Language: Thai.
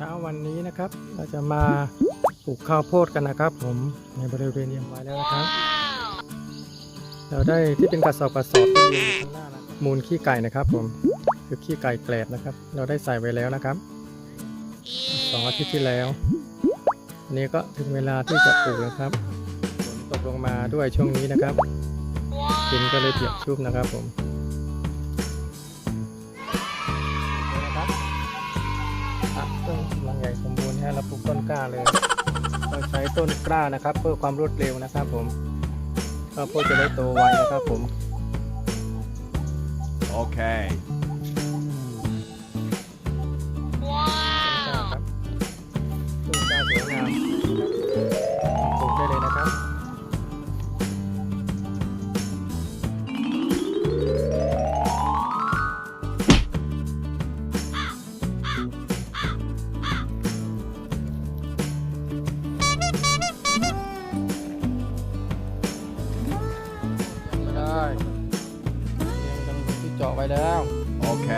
ช้าวันนี้นะครับ เราจะมาปลูกข้าวโพดกันนะครับผมในบริเวณเรียมไว้แล้วนะครับ เราได้ที่เป็นกระสอบกระสอบที่อยู่ข้างหน้านะมูลขี้ไก่นะครับ ผมคือขี้ไก่แกลบนะครับ เราได้ใส่ไว้แล้วนะครับสองอาทิตย์ที่แล้วนนี้ก็ถึงเวลาที่จะปลูกแล้วครับฝนตกลงมาด้วยช่วงนี้นะครับดินก็เลยเปียกชุ่มนะครับผม ต้นกำลังใหญ่สมบูรณ์ฮะเราปลูกต้นกล้าเลยเราใช้ต้นกล้านะครับ เพื่อความรวดเร็วนะครับ ผมข้าวโพดจะได้โตไวนะครับผม โอเค เรียงกันที่เจาะไว้แล้ว โอเค